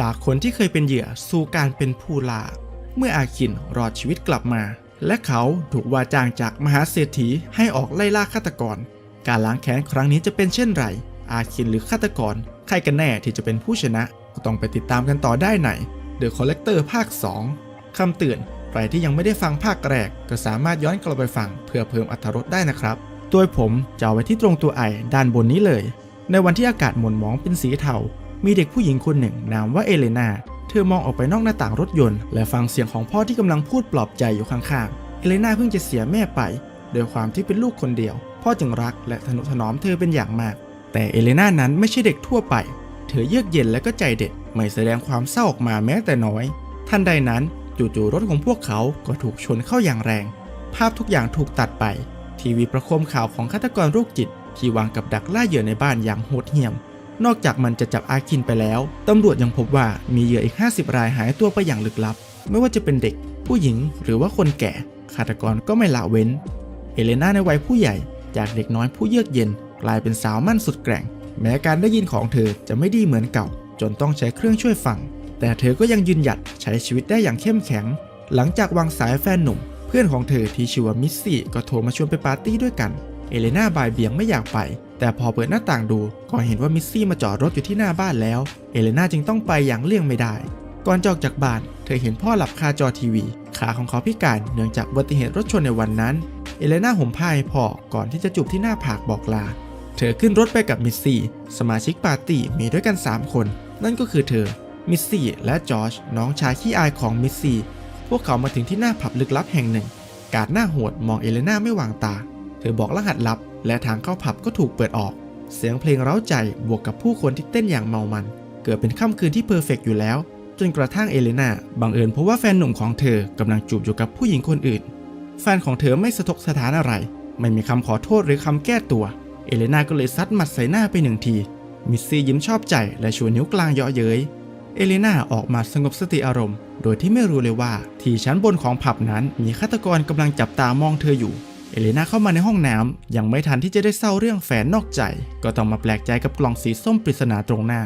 จากคนที่เคยเป็นเหยื่อสู่การเป็นผู้ล่าเมื่ออาคินรอดชีวิตกลับมา และเขาถูกว่าจ้างจากมหาเศรษฐีให้ออกไล่ล่าฆาตกร การล้างแค้นครั้งนี้จะเป็นเช่นไร อาคินหรือฆาตกร ใครกันแน่ที่จะเป็นผู้ชนะ ก็ต้องไปติดตามกันต่อได้ใน The Collector ภาค 2 คำเตือน ใครที่ยังไม่ได้ฟังภาคแรก ก็สามารถย้อนกลับไปฟังเพื่อเพิ่มอรรถรสได้นะครับโดยผมจะเอาไว้ที่ตรงตัวไอด้านบนนี้เลย ในวันที่อากาศหม่นหมองเป็นสีเทา มีเด็กผู้หญิงคนหนึ่งนามว่าเอเลนา เธอมองออกไปนอกหน้าต่างรถยนต์ และฟังเสียงของพ่อที่กำลังพูดปลอบใจอยู่ข้างๆ เอเลนาเพิ่งจะเสียแม่ไปโดยความที่เป็นลูกคนเดียว พ่อจึงรักและทนุถนอมเธอเป็นอย่างมาก แต่เอเลนานั้นไม่ใช่เด็กทั่วไป เธอเยือกเย็นและก็ใจเด็ด ไม่แสดงความเศร้าออกมาแม้แต่น้อย ทันใดนั้นจู่ๆรถของพวกเขาก็ถูกชนเข้าอย่างแรง ภาพทุกอย่างถูกตัดไป ทีวีประโคมข่าวของฆาตกรโรคจิต ที่วางกับดักล่าเหยื่อในบ้านอย่างโหดเหี้ยม นอกจากมันจะจับอาคินไปแล้วตำรวจยังพบว่ามีเหยื่ออีก 50 รายหายตัวไปอย่างลึกลับ ไม่ว่าจะเป็นเด็ก ผู้หญิงหรือว่าคนแก่ฆาตกรก็ไม่ละเว้น เอเลนาในวัยผู้ใหญ่ จากเด็กน้อยผู้เยือกเย็น กลายเป็นสาวมั่นสุดแกร่ง แม้การได้ยินของเธอจะไม่ดีเหมือนเก่า จนต้องใช้เครื่องช่วยฟัง แต่เธอก็ยังยืนหยัดใช้ชีวิตได้อย่างเข้มแข็ง หลังจากวางสายแฟนหนุ่ม เพื่อนของเธอที่ชื่อว่ามิสซี่ก็โทรมาชวนไปปาร์ตี้ด้วยกัน เอเลนาบ่ายเบี่ยงไม่อยากไป แต่พอเปิดหน้าต่างดูก็เห็นว่ามิสซี่มาจอดรถอยู่ที่หน้าบ้านแล้ว เอเลนาจึงต้องไปอย่างเลี่ยงไม่ได้ ก่อนจอกจากบ้าน เธอเห็นพ่อหลับคาจอทีวี ขาของเขาพิการเนื่องจากอุบัติเหตุรถชนในวันนั้น เอเลนาห่มผ้าให้พ่อก่อนที่จะจูบที่หน้าผากบอกลา เธอขึ้นรถไปกับมิสซี่ สมาชิกปาร์ตี้มีด้วยกัน 3 คน นั่นก็คือเธอ มิสซี่และจอร์จน้องชายขี้อายของมิสซี่ พวกเขามาถึงที่หน้าผับลึกลับแห่งหนึ่ง กาดหน้าโหดมองเอเลนาไม่วางตา เธอบอกรหัสลับ และทางเข้าผับก็ถูกเปิดออก เสียงเพลงเร้าใจบวกกับผู้คนที่เต้นอย่างเมามัน เกิดเป็นค่ำคืนที่เพอร์เฟกต์อยู่แล้ว จนกระทั่งเอเลนาบังเอิญพบว่าแฟนหนุ่มของเธอกำลังจูบอยู่กับผู้หญิงคนอื่น แฟนของเธอไม่สะทกสถานอะไร ไม่มีคำขอโทษหรือคำแก้ตัว เอเลนาก็เลยซัดหมัดใส่หน้าไปหนึ่งทีมิสซี่ยิ้มชอบใจและชูนิ้วกลางเยาะเย้ยเอเลนาออกมาสงบสติอารมณ์ โดยที่ไม่รู้เลยว่า ที่ชั้นบนของผับนั้นมีฆาตกรกำลังจับตามองเธออยู่ เอเลนาเข้ามาในห้องน้ำยังไม่ทันที่จะได้เศร้าเรื่องแฟนนอกใจ ก็ต้องมาแปลกใจกับกล่องสีส้มปริศนาตรงหน้า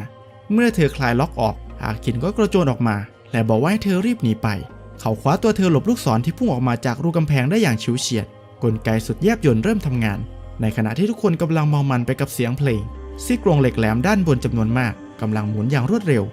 เมื่อเธอคลายล็อกออกอาคินก็กระโจนออกมา และบอกว่าให้เธอรีบหนีไป เขาคว้าตัวเธอหลบลูกศรที่พุ่งออกมาจากรูกำแพงได้อย่างฉิวเฉียด กลไกสุดแยบยลเริ่มทำงาน ในขณะที่ทุกคนกำลังเมามันไปกับเสียงเพลงซี่โครงเหล็กแหลมด้านบนจำนวนมากกำลังหมุนอย่างรวดเร็ว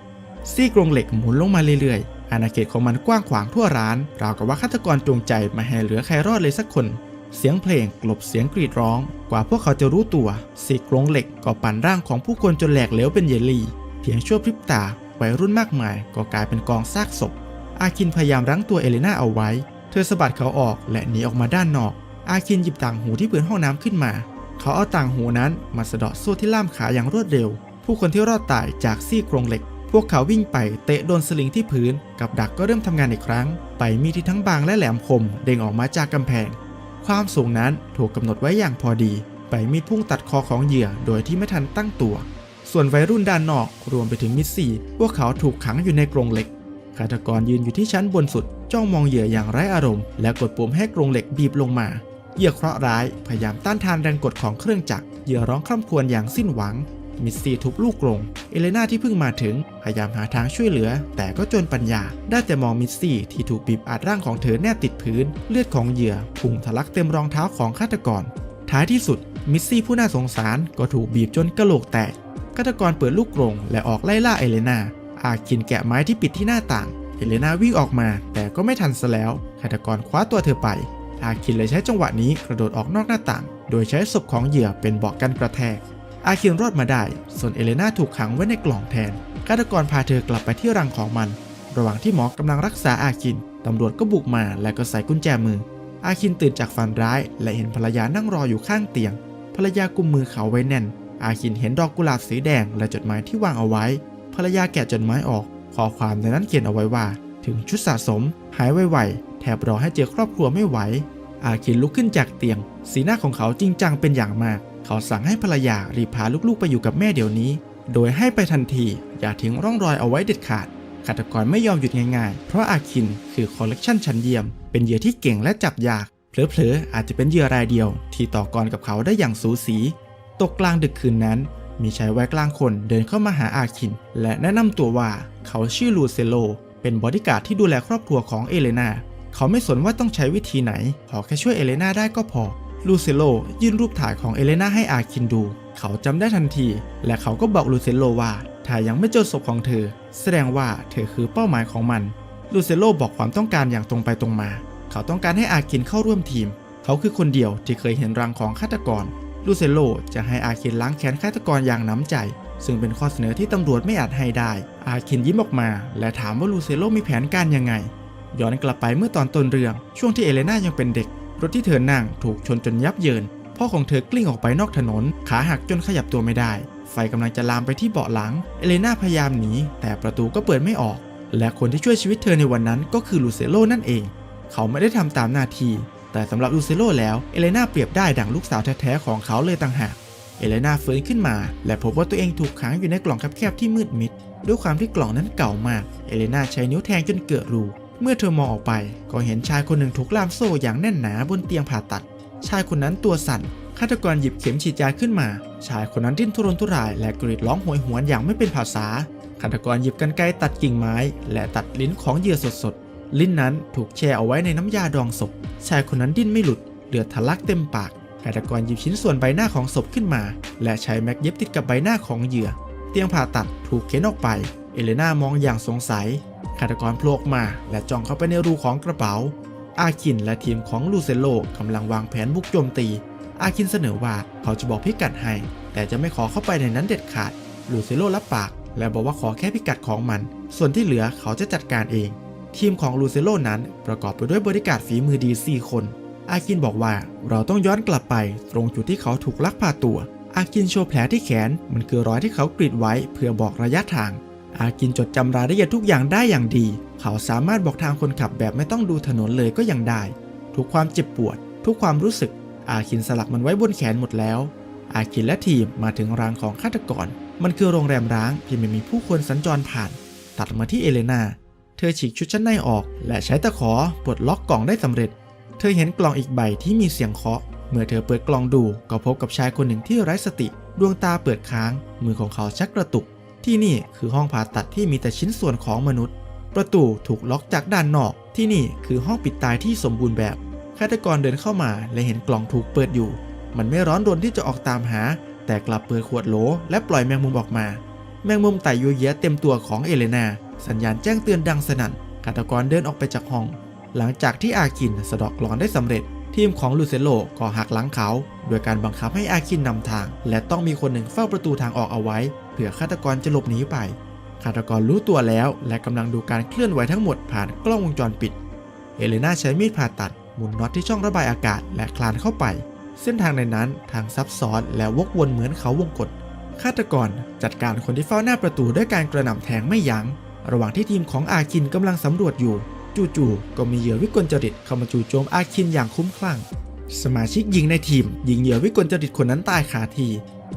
ซี่โครงเหล็กหมุนลงมาเรื่อยๆอาณาเขตของมันกว้างขวางทั่วร้านราวกับว่าฆาตกรจงใจมาให้เหลือใครรอดเลยสักคน เสียงเพลงกลบเสียงกรีดร้อง กว่าพวกเขาจะรู้ตัวซี่โครงเหล็กก็ปั่นร่างของผู้คนจนแหลกเหลวเป็นเยลลี่ เพียงชั่วพริบตาวัยรุ่นมากมายก็กลายเป็นกองซากศพ อาคินพยายามรั้งตัวเอเลนาเอาไว้ เธอสะบัดเขาออกและหนีออกมาด้านนอก อาคินหยิบต่างหูที่พื้นห้องน้ำขึ้นมา เขาเอาต่างหูนั้นมาสะเดาะโซ่ที่ล่ามขาอย่างรวดเร็ว ผู้คนที่รอดตายจากซี่โครงเหล็ก พวกเขาวิ่งไปเตะโดนสลิงที่พื้น กับดักก็เริ่มทำงานอีกครั้ง ไปมีดที่ทั้งบางและแหลมคมเด้งออกมาจากกำแพง ความสูงนั้นถูกกำหนดไว้อย่างพอดี ไปมีดพุ่งตัดคอของเหยื่อโดยที่ไม่ทันตั้งตัว ส่วนวัยรุ่นด้านนอกรวมไปถึงมิสซี่พวกเขาถูกขังอยู่ในกรงเหล็กฆาตกรยืนอยู่ที่ชั้นบนสุดจ้องมองเหยื่ออย่างไร้อารมณ์และกดปุ่มให้กรงเหล็กบีบลงมา เหยื่อเคราะห์ร้ายพยายามต้านทานแรงกดของเครื่องจักรเหยื่อร้องคร่ำครวญอย่างสิ้นหวัง มิสซี่ทุบลูกกรงเอเลนาที่เพิ่งมาถึงพยายามหาทางช่วยเหลือ แต่ก็จนปัญญา ได้แต่มองมิสซี่ที่ถูกบีบอัดร่างของเธอแนบติดพื้น เลือดของเหยื่อพุ่งทะลักเต็มรองเท้าของฆาตกร ท้ายที่สุดมิสซี่ผู้น่าสงสารก็ถูกบีบจนกระโหลกแตกฆาตกรเปิดลูกกรงและออกไล่ล่าเอเลนาอาคินแกะไม้ที่ปิดที่หน้าต่าง เอเลนาวิ่งออกมาแต่ก็ไม่ทันซะแล้วฆาตกรคว้าตัวเธอไป อาคินเลยใช้จังหวะนี้กระโดดออกนอกหน้าต่าง โดยใช้ศพของเหยื่อเป็นเบาะกันกระแทก อาคินรอดมาได้ ส่วนเอเลนาถูกขังไว้ในกล่องแทนฆาตกรพาเธอกลับไปที่รังของมัน ระหว่างที่หมอกำลังรักษาอาคินตำรวจก็บุกมาและก็ใส่กุญแจมือ อาคินตื่นจากฝันร้าย และเห็นภรรยานั่งรออยู่ข้างเตียง ภรรยากุมมือเขาไว้แน่น อาคินเห็นดอกกุหลาบสีแดงและจดหมายที่วางเอาไว้ ภรรยาแกะจดหมายออก ข้อความในนั้นเขียนเอาไว้ว่า ถึงชุดสะสม หายไวๆแถบรอให้เจอครอบครัวไม่ไหว อาคินลุกขึ้นจากเตียง สีหน้าของเขาจริงจังเป็นอย่างมาก เขาสั่งให้ภรรยารีบพาลูกๆไปอยู่กับแม่เดี๋ยวนี้ โดยให้ไปทันทีอย่าทิ้งร่องรอยเอาไว้เด็ดขาดฆาตกรไม่ยอมหยุดง่ายๆ เพราะอาคินคือคอลเลกชันชั้นเยี่ยม เป็นเหยื่อที่เก่งและจับยาก เผลอๆ อาจจะเป็นเหยื่อรายเดียว ที่ต่อกรกับเขาได้อย่างสูสี ตกกลางดึกคืนนั้น มีชายวัยกลางคนเดินเข้ามาหาอาคิน และแนะนำตัวว่าเขาชื่อลูเซโล เป็นบอดี้การ์ดที่ดูแลครอบครัวของเอเลนา เขาไม่สนว่าต้องใช้วิธีไหน ขอแค่ช่วยเอเลนาได้ก็พอ ลูเซโลยื่นรูปถ่ายของเอเลนาให้อาคินดู เขาจำได้ทันที และเขาก็บอกลูเซโลว่าถ้ายังไม่เจอศพของเธอ แสดงว่าเธอคือเป้าหมายของมัน ลูเซโลบอกความต้องการอย่างตรงไปตรงมา เขาต้องการให้อาคินเข้าร่วมทีม เขาคือคนเดียวที่เคยเห็นรังของฆาตกร ลูเซโลจะให้อาคินล้างแค้นฆาตกรอย่างน้ำใจ ซึ่งเป็นข้อเสนอที่ตำรวจไม่อาจให้ได้ อาคินยิ้มออกมา และถามว่าลูเซโลมีแผนการยังไง ย้อนกลับไปเมื่อตอนต้นเรื่องช่วงที่เอเลนายังเป็นเด็ก รถที่เธอนั่งถูกชนจนยับเยิน พ่อของเธอกลิ้งออกไปนอกถนน ขาหักจนขยับตัวไม่ได้ ไฟกำลังจะลามไปที่เบาะหลัง เอเลนาพยายามหนีแต่ประตูก็เปิดไม่ออก และคนที่ช่วยชีวิตเธอในวันนั้นก็คือลูเซโลนั่นเอง เขาไม่ได้ทำตามหน้าที่ แต่สำหรับลูเซโลแล้วเอเลนาเปรียบได้ดั่งลูกสาวแท้ๆของเขาเลยต่างหากเอเลนาฟื้นขึ้นมา และพบว่าตัวเองถูกขังอยู่ในกล่องแคบๆที่มืดมิด ด้วยความที่กล่องนั้นเก่ามาก เอเลนาใช้นิ้วแทงจนเกิดรู เมื่อเธอมองออกไปก็เห็นชายคนหนึ่งถูกล่ามโซ่อย่างแน่นหนาบนเตียงผ่าตัด ชายคนนั้นตัวสั่นฆาตกรหยิบเข็มฉีดยาขึ้นมา ชายคนนั้นดิ้นทุรนทุรายและกรีดร้องโหยหวนอย่างไม่เป็นภาษาฆาตกรหยิบกรรไกรตัดกิ่งไม้ และตัดลิ้นของเหยื่อสดๆ ลิ้นนั้นถูกแช่เอาไว้ในน้ำยาดองศพ ชายคนนั้นดิ้นไม่หลุดเลือดทะลักเต็มปากฆาตกรหยิบชิ้นส่วนใบหน้าของศพขึ้นมา และใช้แม็กเย็บติดกับใบหน้าของเหยื่อ เตียงผ่าตัดถูกเข็นออกไป เอเลนามองอย่างสงสัย ฆาตกรโผล่อกมา และจ้องเข้าไปในรูของกระเป๋า อาคินและทีมของลูเซโลกำลังวางแผนบุกโจมตี อาคินเสนอว่าเขาจะบอกพิกัดให้ แต่จะไม่ขอเข้าไปในนั้นเด็ดขาด ลูเซโลรับปาก และบอกว่าขอแค่พิกัดของมัน ส่วนที่เหลือเขาจะจัดการเอง ทีมของลูเซโลนั้นประกอบไปด้วยบริการฝีมือดี 4 คน อาคินบอกว่าเราต้องย้อนกลับไป ตรงจุดที่เขาถูกลักพาตัว อากินโชว์แผลที่แขน มันคือรอยที่เขากรีดไว้เพื่อบอกระยะทาง อากินจดจำรายละเอียดทุกอย่างได้อย่างดี เขาสามารถบอกทางคนขับแบบไม่ต้องดูถนนเลยก็ยังได้ ทุกความเจ็บปวด ทุกความรู้สึก อาคินสลักมันไว้บนแขนหมดแล้ว อาคินและทีมมาถึงรังของฆาตกร มันคือโรงแรมร้างที่ไม่มีผู้คนสัญจรผ่าน ตัดมาที่เอเลนา เธอฉีกชุดชั้นในออก และใช้ตะขอปลดล็อกกล่องได้สำเร็จ เธอเห็นกล่องอีกใบที่มีเสียงเคาะ เมื่อเธอเปิดกล่องดู ก็พบกับชายคนหนึ่งที่ไร้สติ ดวงตาเปิดค้าง มือของเขาชักกระตุก ที่นี่คือห้องผ่าตัดที่มีแต่ชิ้นส่วนของมนุษย์ ประตูถูกล็อกจากด้านนอก ที่นี่คือห้องปิดตายที่สมบูรณ์แบบฆาตกรเดินเข้ามาและเห็นกล่องถูกเปิดอยู่ มันไม่ร้อนรนที่จะออกตามหา แต่กลับเปิดขวดโหลและปล่อยแมงมุมออกมา แมงมุมไต่ยัวเยียเต็มตัวของเอเลนาสัญญาณแจ้งเตือนดังสนั่นฆาตกรเดินออกไปจากห้อง หลังจากที่อาคินสะดอกกลอนได้สำเร็จ ทีมของลูเซโลก็หักหลังเขา โดยการบังคับให้อาคินนำทาง และต้องมีคนหนึ่งเฝ้าประตูทางออกเอาไว้ เผื่อฆาตกรจะหลบหนีไปฆาตกรรู้ตัวแล้วและกำลังดูการเคลื่อนไหวทั้งหมดผ่านกล้องวงจรปิด เอเลนาใช้มีดผ่าตัดหมุนน็อตที่ช่องระบายอากาศและคลานเข้าไป เส้นทางในนั้นทางซับซ้อนและวกวนเหมือนเขาวงกฏฆาตกรจัดการคนที่เฝ้าหน้าประตูด้วยการกระหน่ำแทงไม่ยัง้ง ระหว่างที่ทีมของอาคินกำลังสำรวจอยู่ จู่ๆก็มีเหยื่อวิกลจริตเข้ามาจู่โจมอาคินอย่างคุ้มคลั่ง สมาชิกหญิงในทีมยิงเหยื่อวิกลจริตคนนั้นตายคาที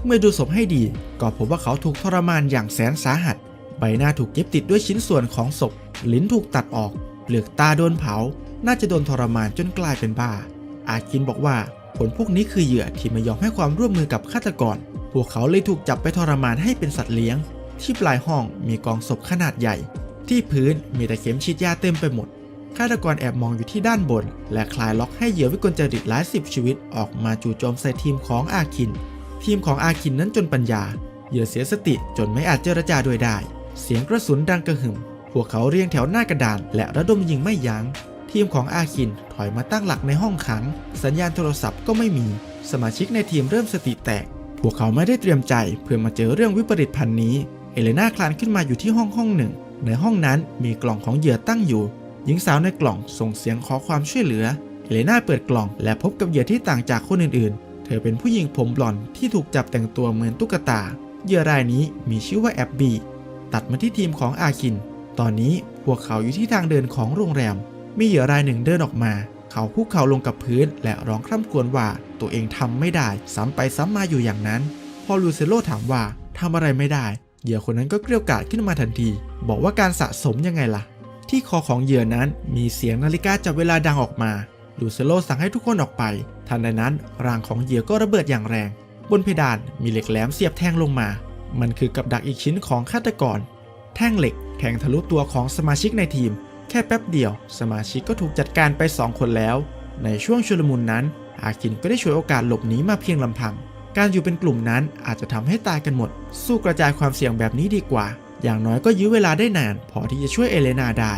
เมื่อดูศพให้ดีก็พบว่าเขาถูกทรมานอย่างแสนสาหัส ใบหน้าถูกเย็บติดด้วยชิ้นส่วนของศพ ลิ้นถูกตัดออก เปลือกตาโดนเผา น่าจะโดนทรมานจนกลายเป็นบ้า อาคินบอกว่าผลพวกนี้คือเหยื่อที่ไม่ยอมให้ความร่วมมือกับฆาตกร พวกเขาเลยถูกจับไปทรมานให้เป็นสัตว์เลี้ยง ที่ปลายห้องมีกองศพขนาดใหญ่ ที่พื้นมีแต่เข็มฉีดยาเต็มไปหมด ฆาตกรแอบมองอยู่ที่ด้านบน และคลายล็อกให้เหยื่อวิกลจริตหลายสิบชีวิตออกมาจู่โจมใส่ทีมของอาคิน ทีมของอาคินนั้นจนปัญญา เหยื่อเสียสติจนไม่อาจเจรจาด้วยได้ เสียงกระสุนดังกระหึ่ม พวกเขาเรียงแถวหน้ากระดาน และระดมยิงไม่ยัง้ง ทีมของอาคินถอยมาตั้งหลักในห้องขัง สัญญาณโทรศัพท์ก็ไม่มี สมาชิกในทีมเริ่มสติแตก พวกเขาไม่ได้เตรียมใจเพื่อมาเจอเรื่องวิปริตพันนี้ เอเลนาคลานขึ้นมาอยู่ที่ห้องห้องหนึ่ง ในห้องนั้นมีกล่องของเหยื่อตั้งอยู่ หญิงสาวในกล่องส่งเสียงขอความช่วยเหลือ เอเลนาเปิดกล่องและพบกับเหยื่อที่ต่างจากคนอื่นๆ ธอเป็นผู้หญิงผมบลอนด์ที่ถูกจับแต่งตัวเหมือนตุ๊กตา เหยื่อรายนี้มีชื่อว่าแอบบี้ตัดมาที่ทีมของอาคิน ตอนนี้พวกเขาอยู่ที่ทางเดินของโรงแรม มีเหยื่อรายหนึ่งเดินออกมา เขาคุกเข่าลงกับพื้น และร้องคร่ำครวญว่าตัวเองทำไม่ได้ ซ้ำไปซ้ำมาอยู่อย่างนั้น พอลูเซโลถามว่าทำอะไรไม่ได้ เหยื่อคนนั้นก็เกลียวกราดขึ้นมาทันที บอกว่าการสะสมยังไงล่ะ ที่คอของเหยื่อนั้นมีเสียงนาฬิกาจับเวลาดังออกมา ลูเซโลสั่งให้ทุกคนออกไป ทันใดนั้นร่างของเหยื่อก็ระเบิดอย่างแรง บนเพดานมีเหล็กแหลมเสียบแทงลงมา มันคือกับดักอีกชิ้นของฆาตกร แท่งเหล็กแทงทะลุตัวของสมาชิกในทีม แค่แป๊บเดียว สมาชิกก็ถูกจัดการไป 2 คนแล้ว ในช่วงชุลมุนนั้น อาคินก็ได้ฉวยโอกาสหลบหนีมาเพียงลำพัง การอยู่เป็นกลุ่มนั้นอาจจะทำให้ตายกันหมด สู้กระจายความเสี่ยงแบบนี้ดีกว่า อย่างน้อยก็ยื้อเวลาได้นาน พอที่จะช่วยเอเลนาได้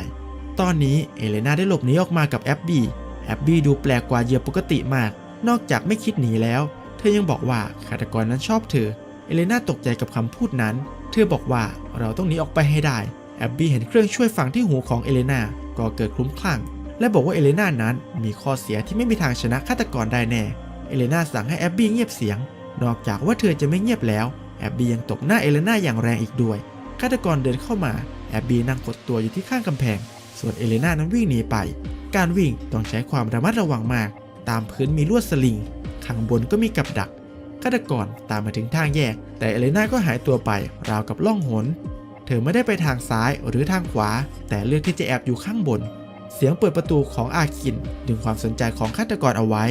ตอนนี้เอเลนาได้หลบหนีออกมากับแอบบี้ แอบบี้ดูแปลกกว่าเหยื่อปกติมาก นอกจากไม่คิดหนีแล้ว เธอยังบอกว่าฆาตกรนั้นชอบเธอ เอเลนาตกใจกับคำพูดนั้น เธอบอกว่าเราต้องหนีออกไปให้ได้ แอบบี้เห็นเครื่องช่วยฟังที่หูของเอเลนาก็เกิดคลุ้มคลั่ง และบอกว่าเอเลนานั้นมีข้อเสียที่ไม่มีทางชนะฆาตกรได้แน่ เอเลนาสั่งให้แอบบี้เงียบเสียง นอกจากว่าเธอจะไม่เงียบแล้ว แอบบี้ยังตบหน้าเอเลนาอย่างแรงอีกด้วย ฆาตกรเดินเข้ามา แอบบี้นั่งกดตัวอยู่ที่ข้างกำแพง ส่วนเอเลนานั้นวิ่งหนีไป การวิ่งต้องใช้ความระมัดระวังมาก ตามพื้นมีลวดสลิง ข้างบนก็มีกับดักฆาตกรตามมาถึงทางแยก แต่เอเลนาก็หายตัวไปราวกับล่องหน เธอไม่ได้ไปทางซ้ายหรือทางขวา แต่เลือกที่จะแอบอยู่ข้างบน เสียงเปิดประตูของอาคิน ดึงความสนใจของฆาตกรเอาไว้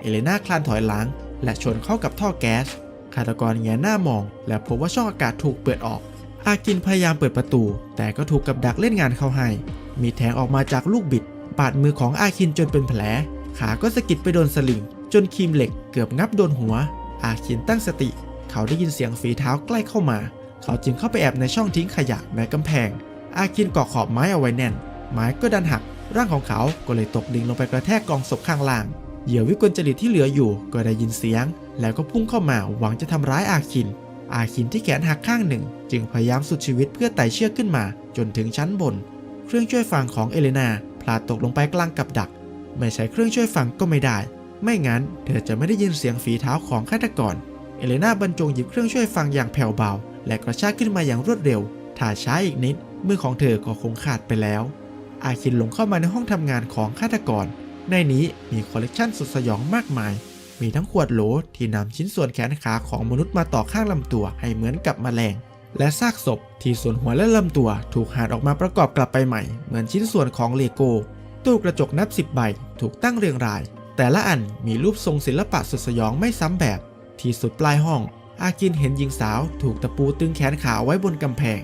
เอเลนาคลานถอยหลัง และชนเข้ากับท่อแก๊สฆาตกรแงหน้ามอง และพบว่าช่องอากาศถูกเปิดออก อากินพยายามเปิดประตู แต่ก็ถูกกับดักเล่นงานเข้าให้ มีแทงออกมาจากลูกบิด บาดมือของอาคินจนเป็นแผล ขาก็สะกิดไปโดนสลิง จนครีมเหล็กเกือบงับโดนหัว อาคินตั้งสติ เขาได้ยินเสียงฝีเท้าใกล้เข้ามา เขาจึงเข้าไปแอบในช่องทิ้งขยะในกำแพง อาคินเกาะขอบไม้เอาไว้แน่น ไม้ก็ดันหัก ร่างของเขาก็เลยตกดิ่งลงไปกระแทกกองศพข้างล่าง เหยื่อวิกลจริตที่เหลืออยู่ก็ได้ยินเสียง แล้วก็พุ่งเข้ามาหวังจะทำร้ายอาคิน อาคินที่แขนหักข้างหนึ่ง จึงพยายามสุดชีวิตเพื่อไต่เชือกขึ้นมาจนถึงชั้นบน เครื่องช่วยฟังของเอเลนาพลาดตกลงไปกลางกับดัก ไม่ใช้เครื่องช่วยฟังก็ไม่ได้ ไม่งั้นเธอจะไม่ได้ยินเสียงฝีเท้าของฆาตกร เอเลนาบรรจงหยิบเครื่องช่วยฟังอย่างแผ่วเบา และกระชากขึ้นมาอย่างรวดเร็ว ถ้าช้าอีกนิดมือของเธอก็คงขาดไปแล้ว อาคินหลงเข้ามาในห้องทำงานของฆาตกร ในนี้มีคอลเลกชันสุดสยองมากมาย มีทั้งขวดโหลที่นำชิ้นส่วนแขนขาของมนุษย์มาต่อข้างลำตัวให้เหมือนกับแมลง และซากศพที่ส่วนหัวและลำตัวถูกหั่นออกมาประกอบกลับไปใหม่ เหมือนชิ้นส่วนของเลโก้ตู้กระจกนับสิบใบถูกตั้งเรียงราย แต่ละอันมีรูปทรงศิลปะสุดสยองไม่ซ้ำแบบ ที่สุดปลายห้อง อากินเห็นหญิงสาวถูกตะปูตึงแขนขาไว้บนกำแพง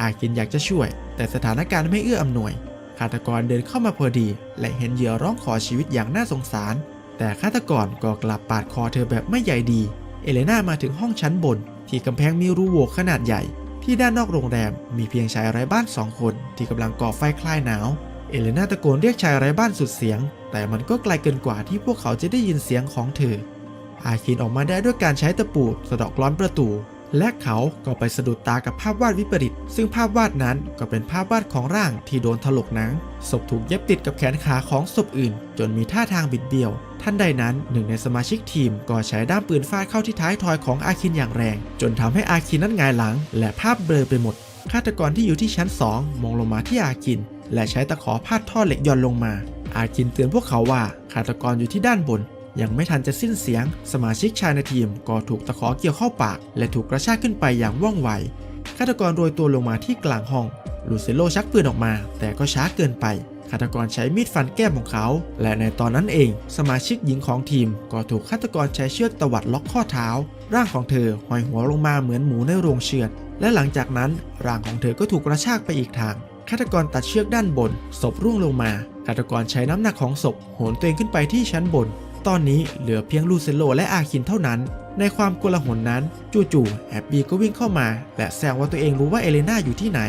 อากินอยากจะช่วย แต่สถานการณ์ไม่เอื้ออำนวยฆาตกรเดินเข้ามาพอดี และเห็นเหยื่อร้องขอชีวิตอย่างน่าสงสาร แต่ฆาตกรก็กลับปาดคอเธอแบบไม่ใหญ่ดี เอเลนามาถึงห้องชั้นบน ที่กำแพงมีรูโหว่ขนาดใหญ่ ที่ด้านนอกโรงแรมมีเพียงชายไร้บ้านสองคนที่กำลังก่อไฟคลายหนาว เอเลนาตะโกนเรียกชายไร้บ้านสุดเสียง แต่มันก็ไกลเกินกว่าที่พวกเขาจะได้ยินเสียงของเธออาคินออกมาได้ด้วยการใช้ตะปูสะดอกกล้อนประตู และเขาก็ไปสะดุดตากับภาพวาดวิปริต ซึ่งภาพวาดนั้นก็เป็นภาพวาดของร่างที่โดนถลกหนังศพถูกเย็บติดกับแขนขาของศพอื่น จนมีท่าทางบิดเบี้ยว ท่านใดนั้นหนึ่งในสมาชิกทีมก็ใช้ด้ามปืนฟาดเข้าที่ท้ายทอยของอาคินอย่างแรง จนทำให้อาคินนั้นงายหลัง และภาพเบลอไปหมดฆาตกรที่อยู่ที่ชั้น 2 มองลงมาที่อาคิน และใช้ตะขอพาดท่อเหล็กย่อนลงมา อาคินเตือนพวกเขาว่าฆาตกรอยู่ที่ด้านบน ยังไม่ทันจะสิ้นเสียง สมาชิกชายในทีมก็ถูกตะขอเกี่ยวเข้าปาก และถูกกระชากขึ้นไปอย่างว่องไวฆาตกรโรยตัวลงมาที่กลางห้องลูเซโลชักปืนออกมา แต่ก็ช้าเกินไปฆาตกรใช้มีดฟันแก้มของเขา และในตอนนั้นเอง สมาชิกหญิงของทีม ก็ถูกฆาตกรใช้เชือกตวัดล็อกข้อเท้า ร่างของเธอห้อยหัวลงมาเหมือนหมูในโรงเชือด และหลังจากนั้นร่างของเธอก็ถูกกระชากไปอีกทางฆาตกรตัดเชือกด้านบน ศพร่วงลงมาฆาตกรใช้น้ำหนักของศพโหนตัวเองขึ้นไปที่ชั้นบน ตอนนี้เหลือเพียงลูเซโลและอาคินเท่านั้น ในความกลาหลนั้น จู่ๆแอบบี้ก็วิ่งเข้ามา และแซงว่าตัวเองรู้ว่าเอเลนาอยู่ที่ไหน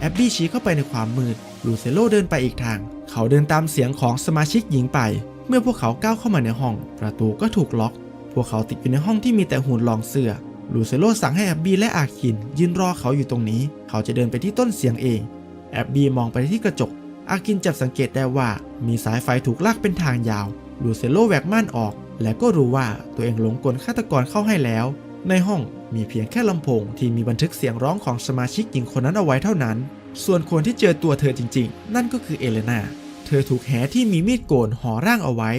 แอบบี้ชี้เข้าไปในความมืด ลูเซโลเดินไปอีกทาง เขาเดินตามเสียงของสมาชิกหญิงไป เมื่อพวกเขาก้าวเข้ามาในห้อง ประตูก็ถูกล็อก พวกเขาติดอยู่ในห้องที่มีแต่หุ่นรองเสื้อ ลูเซโลสั่งให้แอบบี้และอาคินยืนรอเขาอยู่ตรงนี้ เขาจะเดินไปที่ต้นเสียงเอง แอบบี้มองไปที่กระจกอากินจับสังเกตได้ว่ามีสายไฟถูกลากเป็นทางยาว ลูเซโลแหวกม่านออก และก็รู้ว่าตัวเองหลงกลฆาตกรเข้าให้แล้ว ในห้องมีเพียงแค่ลำโพงที่มีบันทึกเสียงร้องของสมาชิกหญิงคนนั้นเอาไว้เท่านั้น ส่วนคนที่เจอตัวเธอจริง ๆ นั่นก็คือเอเลนา เธอถูกแหที่มีมีดโกนห่อร่างเอาไว้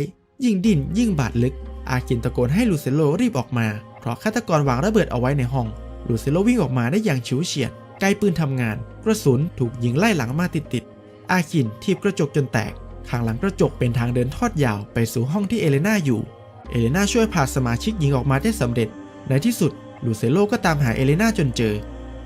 ยิ่งดิ้นยิ่งบาดลึก อากินตะโกนให้ลูเซโลรีบออกมา เพราะฆาตกรวางระเบิดเอาไว้ในห้อง ลูเซโลวิ่งออกมาได้อย่างฉิวเฉียดไกลปืนทำงาน กระสุนถูกยิงไล่หลังมาติดๆอาคินทีบกระจกจนแตก ข้างหลังกระจกเป็นทางเดินทอดยาวไปสู่ห้องที่เอเลนาอยู่ เอเลนาช่วยพาสมาชิกหญิงออกมาได้สำเร็จ ในที่สุดลูเซโลก็ตามหาเอเลนาจนเจอ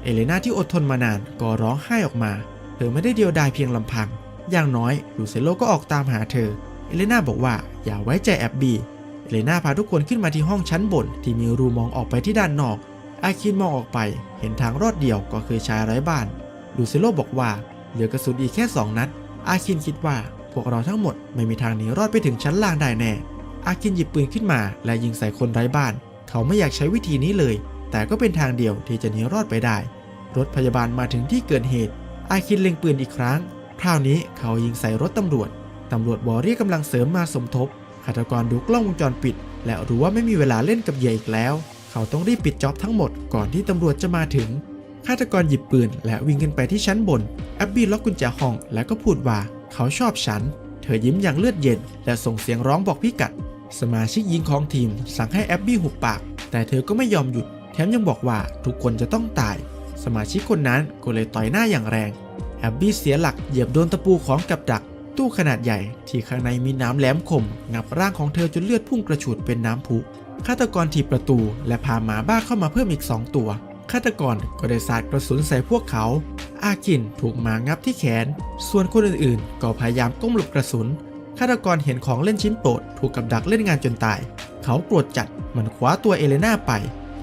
เอเลนาที่อดทนมานานก็ร้องไห้ออกมา เธอไม่ได้เดียวดายเพียงลำพัง อย่างน้อยลูเซโลก็ออกตามหาเธอ เอเลนาบอกว่าอย่าไว้ใจแอบบี เอเลนาพาทุกคนขึ้นมาที่ห้องชั้นบนที่มีรูมองออกไปที่ด้านนอก อาคินมองออกไปเห็นทางรอดเดียวก็คือชายไร้บ้าน ลูเซโลบอกว่าเหลือกระสุนอีกแค่ 2 นัด อาคินคิดว่า วกเราทั้งหมดไม่มีทางหนีรอดไปถึงชั้นล่างได้แน่ อาคินหยิบปืนขึ้นมาและยิงใส่คนไร้บ้าน เขาไม่อยากใช้วิธีนี้เลย แต่ก็เป็นทางเดียวที่จะหนีรอดไปได้ รถพยาบาลมาถึงที่เกิดเหตุ อาคินเล็งปืนอีกครั้ง คราวนี้เขายิงใส่รถตำรวจ ตำรวจบอเรียกกำลังเสริมมาสมทบ ฆาตกรดูกล้องวงจรปิด และรู้ว่าไม่มีเวลาเล่นกับเหยื่ออีกแล้ว เขาต้องรีบปิดจ็อบทั้งหมดก่อนที่ตำรวจจะมาถึงฆาตกรหยิบปืนและวิ่งขึ้นไปที่ชั้นบน แอบบี้ล็อกกุญแจห้องแล้วก็พูดว่า เขาชอบฉัน เธอยิ้มอย่างเลือดเย็น และส่งเสียงร้องบอกพิกัด สมาชิกหญิงของทีม สั่งให้แอบบี้หุบปาก แต่เธอก็ไม่ยอมหยุด แถมยังบอกว่าทุกคนจะต้องตาย สมาชิกคนนั้นก็เลยต่อยหน้าอย่างแรง แอบบี้เสียหลักเหยียบโดนตะปูของกับดัก ตู้ขนาดใหญ่ ที่ข้างในมีน้ำแหลมคม งับร่างของเธอจนเลือดพุ่งกระฉูดเป็นน้ำพุ ฆาตกรถีบประตู และพาหมาบ้าเข้ามาเพิ่มอีก2ตัวฆาตกรก็ได้สาดกระสุนใส่พวกเขา อากินถูกหมางับที่แขน ส่วนคนอื่นๆ ก็พยายามก้มหลบกระสุน ฆาตกรเห็นของเล่นชิ้นโปรดถูกกับดักเล่นงานจนตาย เขาโกรธจัดมันคว้าตัวเอเลนาไป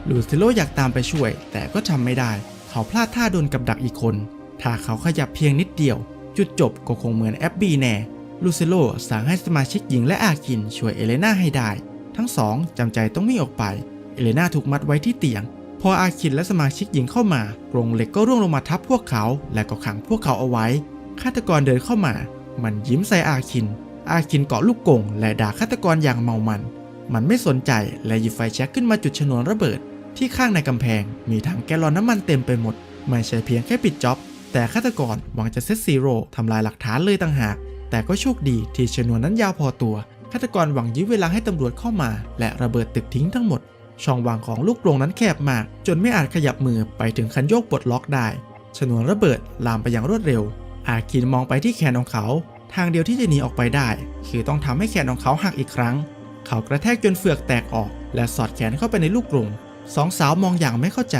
ลูซิโลอยากตามไปช่วย แต่ก็ทำไม่ได้ เขาพลาดท่าโดนกับดักอีกคน ถ้าเขาขยับเพียงนิดเดียว จุดจบก็คงเหมือนแอบบี้แน่ ลูซิโลสั่งให้สมาชิกหญิงและอากินช่วยเอเลนาให้ได้ ทั้งสองจำใจต้องวิ่งออกไป เอเลนาถูกมัดไว้ที่เตียง พออาคินและสมาชิกหญิงเข้ามากรงเหล็กก็ร่วงลงมาทับพวกเขา และก็ขังพวกเขาเอาไว้ฆาตกรเดินเข้ามา มันยิ้มใส่อาคิน อาคินเกาะลูกกงและด่าฆาตกรอย่างเมามัน มันไม่สนใจและหยิบไฟแช็กขึ้นมาจุดชนวนระเบิด ที่ข้างในกำแพง มีถังแกลลอนน้ำมันเต็มไปหมด ไม่ใช่เพียงแค่ปิดจ็อบ แต่ฆาตกรหวังจะเซตซีโร่ทำลายหลักฐานเลยต่างหาก แต่ก็โชคดีที่ชนวนนั้นยาวพอตัวฆาตกรหวังยื้อเวลาให้ตำรวจเข้ามา และระเบิดตึกทิ้งทั้งหมด ช่องว่างของลูกกรงนั้นแคบมาก จนไม่อาจขยับมือไปถึงคันโยกปลดล็อกได้ ชนวนระเบิดลามไปอย่างรวดเร็ว อาคินมองไปที่แขนของเขา ทางเดียวที่จะหนีออกไปได้ คือต้องทำให้แขนของเขาหักอีกครั้ง เขากระแทกจนเฟือกแตกออก และสอดแขนเข้าไปในลูกกรงสองสาวมองอย่างไม่เข้าใจ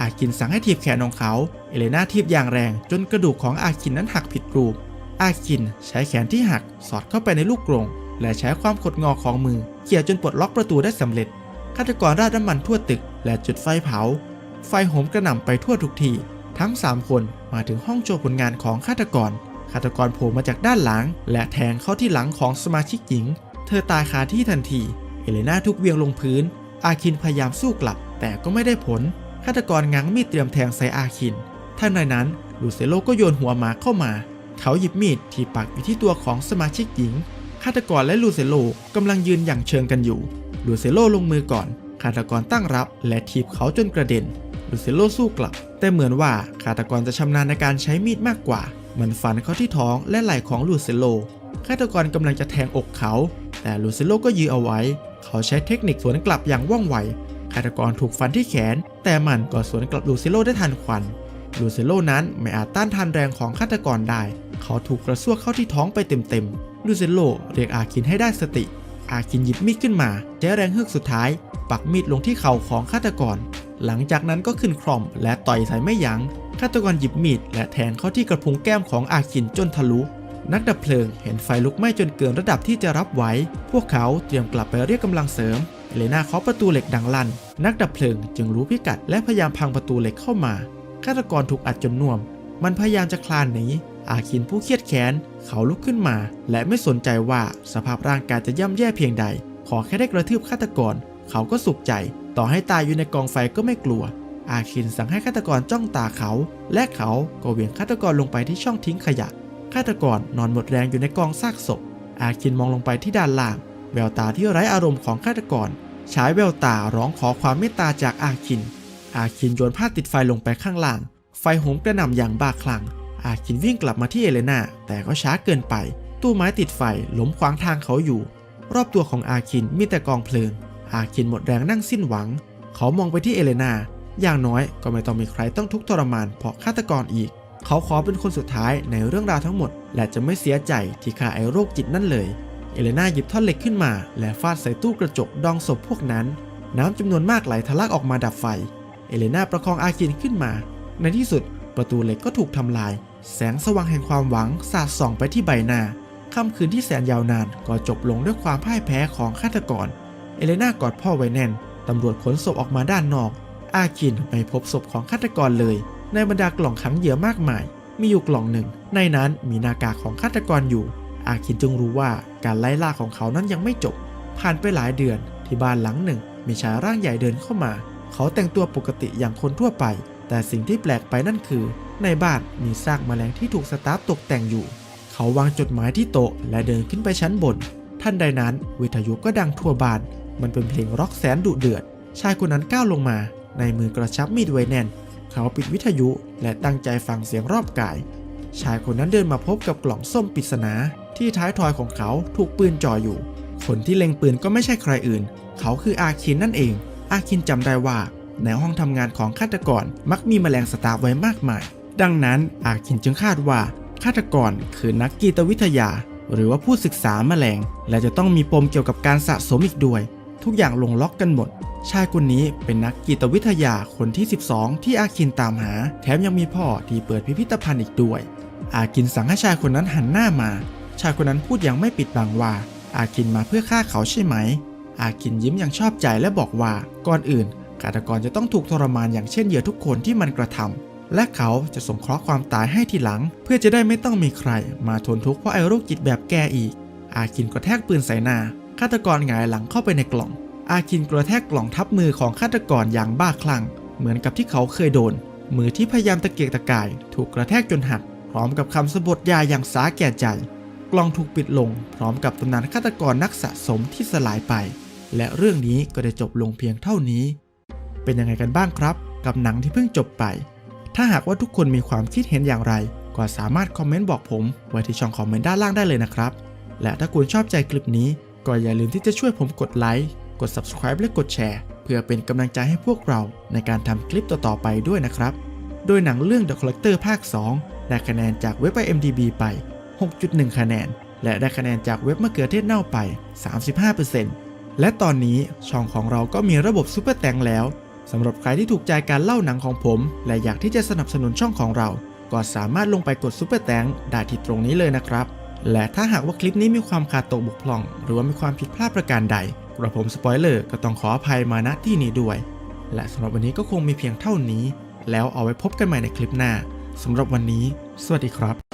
อาคินสั่งให้ทีบแขนของเขา เอเลนาทีบอย่างแรง จนกระดูกของอาคินนั้นหักผิดรูป อาคินใช้แขนที่หักสอดเข้าไปในลูกกรงและใช้ความขดงอของมือเขี่ยจนปลดล็อกประตูได้สำเร็จ ฆาตกรราดน้ำมันทั่วตึก และจุดไฟเผา ไฟโหมกระหน่ำไปทั่วทุกที่ทั้ง 3 คนมาถึงห้องโชว์ผลงานของฆาตกร ฆาตกรโผล่มาจากด้านหลัง และแทงเข้าที่หลังของสมาชิกหญิง เธอตายคาที่ทันที เอเลนาทุกเวียงลงพื้น อาคินพยายามสู้กลับ แต่ก็ไม่ได้ผล ฆาตกรง้างมีดเตรียมแทงใส่อาคินทันใดนั้นลูเซโลก็โยนหัวหมาเข้ามา เขาหยิบมีดที่ปักอยู่ที่ตัวของสมาชิกหญิงฆาตกรและลูเซโลกำลังยืนอย่างเชิงกันอยู่ ลูเซโลลงมือก่อน ฆาตกรตั้งรับและถีบเขาจนกระเด็น ลูเซโลสู้กลับ แต่เหมือนว่าฆาตกรจะชำนาญในการใช้มีดมากกว่า มันฟันเข้าที่ท้องและไหล่ของลูเซโล ฆาตกรกำลังจะแทงอกเขา แต่ลูเซโลก็ยื้อเอาไว้ เขาใช้เทคนิคสวนกลับอย่างว่องไว ฆาตกรถูกฟันที่แขน แต่มันก็สวนกลับลูเซโลได้ทันควัน ลูเซโลนั้นไม่อาจต้านทานแรงของฆาตกรได้ เขาถูกกระซวกเข้าที่ท้องไปเต็มๆ ลูเซโลเรียกอาคินให้ได้สติ อาคินหยิบมีดขึ้นมาใช้แรงเฮือกสุดท้าย ปักมีดลงที่เข่าของฆาตกร หลังจากนั้นก็ขึ้นคร่อมและต่อยใส่ไม่ยัง้งฆาตกรหยิบมีดและแทงเข้าที่กระพุ้งแก้มของอาคินจนทะลุ นักดับเพลิงเห็นไฟลุกไหม้จนเกินระดับที่จะรับไหวพวกเขาเตรียมกลับไปเรียกกำลังเสริมเอเลนาเคาะประตูเหล็กดังลั่น นักดับเพลิงจึงรู้พิกัดและพยายามพังประตูเหล็กเข้ามาฆาตกรถูกอัดจนน่วม มันพยายามจะคลานหนี อาคินผู้เครียดแค้นเขาลุกขึ้นมา และไม่สนใจว่าสภาพร่างกายจะย่ำแย่เพียงใด ขอแค่ได้กระทืบฆาตกร เขาก็สุขใจ ต่อให้ตายอยู่ในกองไฟก็ไม่กลัว อาคินสั่งให้ฆาตกรจ้องตาเขา และเขาก็เหวี่ยงฆาตกรลงไปที่ช่องทิ้งขยะฆาตกรนอนหมดแรงอยู่ในกองซากศพ อาคินมองลงไปที่ด้านล่าง แววตาที่ไร้อารมณ์ของฆาตกรฉายแววตาร้องขอความเมตตาจากอาคิน อาคินโยนผ้าติดไฟลงไปข้างล่าง ไฟโหมกระหน่ำอย่างบ้าคลั่ง อาคินวิ่งกลับมาที่เอเลนาแต่ก็ช้าเกินไป ตู้ไม้ติดไฟล้มขวางทางเขาอยู่ รอบตัวของอาคินมีแต่กองเพลิง อาคินหมดแรงนั่งสิ้นหวัง เขามองไปที่เอเลนาอย่างน้อยก็ไม่ต้องมีใครต้องทุกข์ทรมานเพราะฆาตกรอีก เขาขอเป็นคนสุดท้ายในเรื่องราวทั้งหมด และจะไม่เสียใจที่ฆ่าไอ้โรคจิตนั่นเลย เอเลนาหยิบท่อนเหล็กขึ้นมา และฟาดใส่ตู้กระจกดองศพพวกนั้น น้ำจำนวนมากไหลทะลักออกมาดับไฟ เอเลนาประคองอาคินขึ้นมา ในที่สุดประตูเหล็กก็ถูกทำลาย แสงสว่างแห่งความหวังสาดส่องไปที่ใบหน้าค่ำคืนที่แสนยาวนานก็จบลงด้วยความพ่ายแพ้ของฆาตกร เอเลนากอดพ่อไว้แน่น ตำรวจขนศพออกมาด้านนอก อาคินไม่พบศพของฆาตกรเลย ในบรรดากล่องขังเหยื่อมากมาย มีอยู่กล่องหนึ่ง ในนั้นมีหน้ากากของฆาตกรอยู่ อาคินจึงรู้ว่าการไล่ล่าของเขานั้นยังไม่จบ ผ่านไปหลายเดือนที่บ้านหลังหนึ่ง มีชายร่างใหญ่เดินเข้ามา เขาแต่งตัวปกติอย่างคนทั่วไป แต่สิ่งที่แปลกไปนั่นคือ ในบ้านมีซากแมลงที่ถูกสตาร์ฟตกแต่งอยู่ เขาวางจดหมายที่โต๊ะและเดินขึ้นไปชั้นบน ท่านใดนั้นวิทยุก็ดังทั่วบ้าน มันเป็นเพลงร็อกแสนดุเดือด ชายคนนั้นก้าวลงมา ในมือกระชับมีดไว้แน่น เขาปิดวิทยุและตั้งใจฟังเสียงรอบกาย ชายคนนั้นเดินมาพบกับกล่องส้มปริศนา ที่ท้ายทอยของเขาถูกปืนจ่ออยู่ คนที่เล็งปืนก็ไม่ใช่ใครอื่น เขาคืออาคินนั่นเอง อาคินจำได้ว่าในห้องทำงานของฆาตกรมักมีแมลงสตาร์ฟไว้มากมาย ดังนั้นอาคินจึงคาดว่าฆาตกรคือนักกีตวิทยา หรือว่าผู้ศึกษาแมลง และจะต้องมีปมเกี่ยวกับการสะสมอีกด้วย ทุกอย่างลงล็อกกันหมด ชายคนนี้เป็นนักกีตวิทยาคนที่ 12 ที่อาคินตามหา แถมยังมีพ่อที่เปิดพิพิธภัณฑ์อีกด้วย อาคินสั่งให้ชายคนนั้นหันหน้ามา ชายคนนั้นพูดอย่างไม่ปิดบังว่า อาคินมาเพื่อฆ่าเขาใช่ไหม อาคินยิ้มอย่างชอบใจและบอกว่าก่อนอื่นฆาตกรจะต้องถูกทรมานอย่างเช่นเหยื่อทุกคนที่มันกระทำ และเขาจะสงเคราะห์ความตายให้ทีหลัง เพื่อจะได้ไม่ต้องมีใคร มาทนทุกข์เพราะไอ้โรคจิตแบบแกอีก อาคินกระแทกปืนใส่หน้าฆาตกรหงายหลังเข้าไปในกล่อง อาคินกระแทกกล่องทับมือของฆาตกรอย่างบ้าคลั่ง เหมือนกับที่เขาเคยโดน มือที่พยายามตะเกียกตะกาย ถูกกระแทกจนหัก พร้อมกับคำสบทยาอย่างสาแก่ใจ กล่องถูกปิดลง พร้อมกับตำนานฆาตกรนักสะสมที่สลายไป และเรื่องนี้ก็ได้จบลงเพียงเท่านี้ เป็นยังไงกันบ้างครับ กับหนังที่เพิ่งจบไป ถ้าหากว่าทุกคนมีความคิดเห็นอย่างไร ก็สามารถคอมเมนต์บอกผม ไว้ที่ช่องคอมเมนต์ด้านล่างได้เลยนะครับ และถ้าคุณชอบใจคลิปนี้ ก็อย่าลืมที่จะช่วยผมกดไลค์ กด subscribe และกดแชร์ เพื่อเป็นกำลังใจให้พวกเราในการทำคลิปต่อๆไปด้วยนะครับ โดยหนังเรื่อง The Collector ภาค 2 ได้คะแนนจากเว็บ IMDb ไป 6.1 คะแนน และได้คะแนนจากเว็บมะเขือเทศเน่าไป 35%และตอนนี้ช่องของเราก็มีระบบซูเปอร์แตงแล้ว สำหรับใครที่ถูกใจการเล่าหนังของผม และอยากที่จะสนับสนุนช่องของเรา ก็สามารถลงไปกดซูเปอร์แตงได้ที่ตรงนี้เลยนะครับ และถ้าหากว่าคลิปนี้มีความขาดตกบกพร่อง หรือว่ามีความผิดพลาดประการใดกระผมสปอยเลอร์ก็ต้องขออภัยมาณที่นี้ด้วย และสำหรับวันนี้ก็คงมีเพียงเท่านี้ แล้วเอาไว้พบกันใหม่ในคลิปหน้าสำหรับวันนี้ สวัสดีครับ